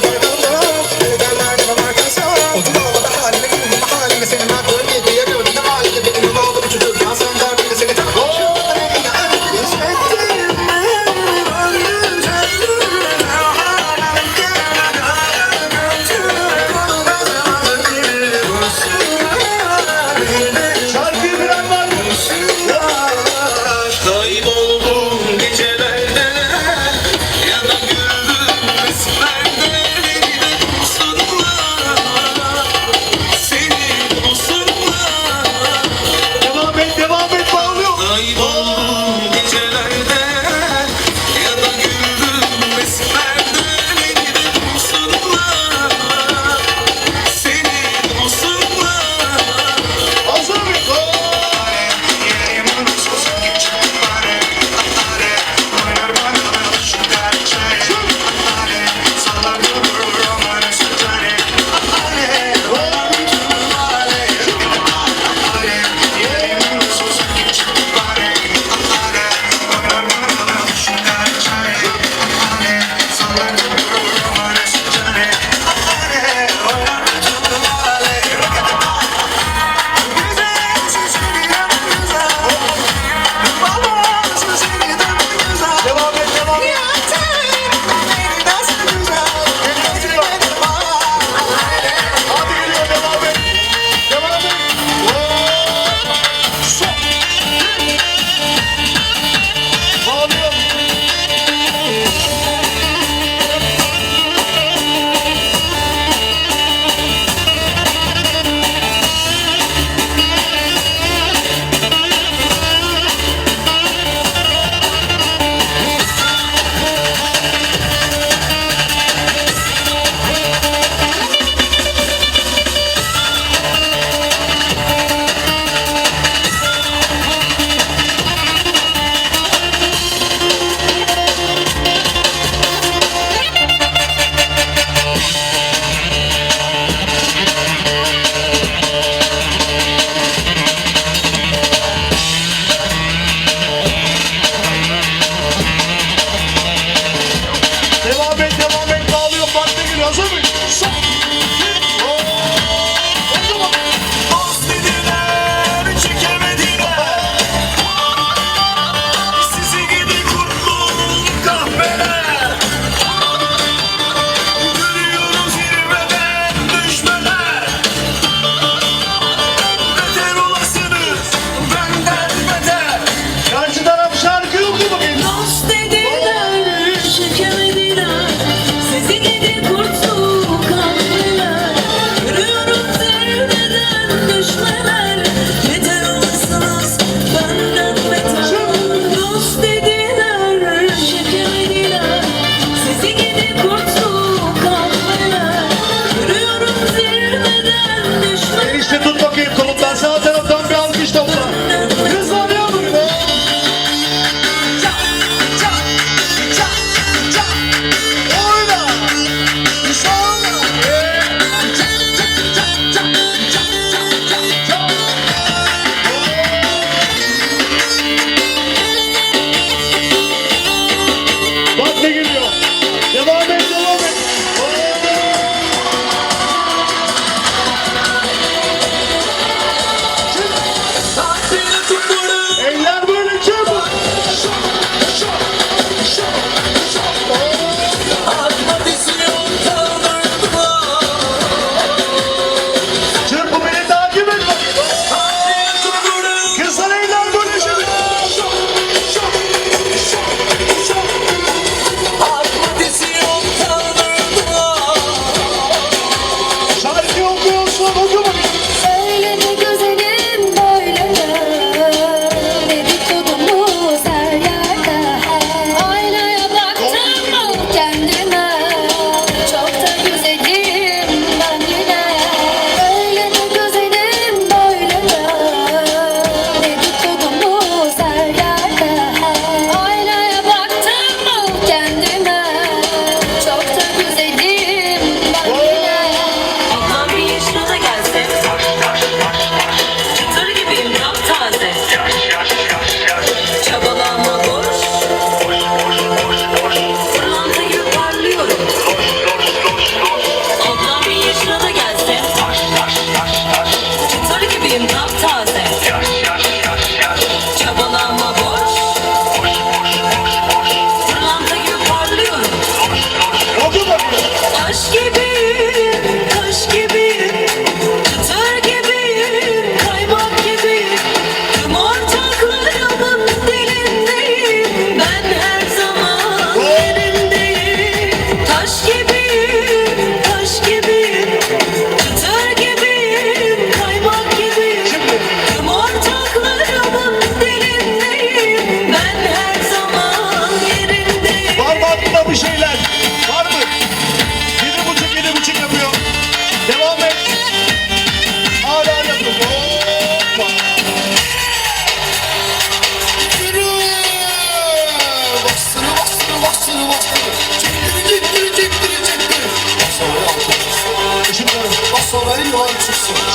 Get.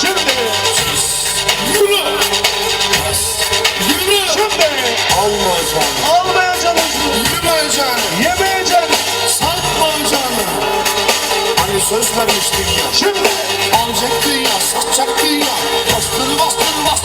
Şimdi. Yürü. Yürü. Şimdi. Almayacağım. Almayacağım. Yürümeyeceğim. Yemeyeceğim. Satmayacağım. Hani söz vermiştin ya. Şimdi. Alacaktın ya. Satacaktın ya. Bastır bastır bastır.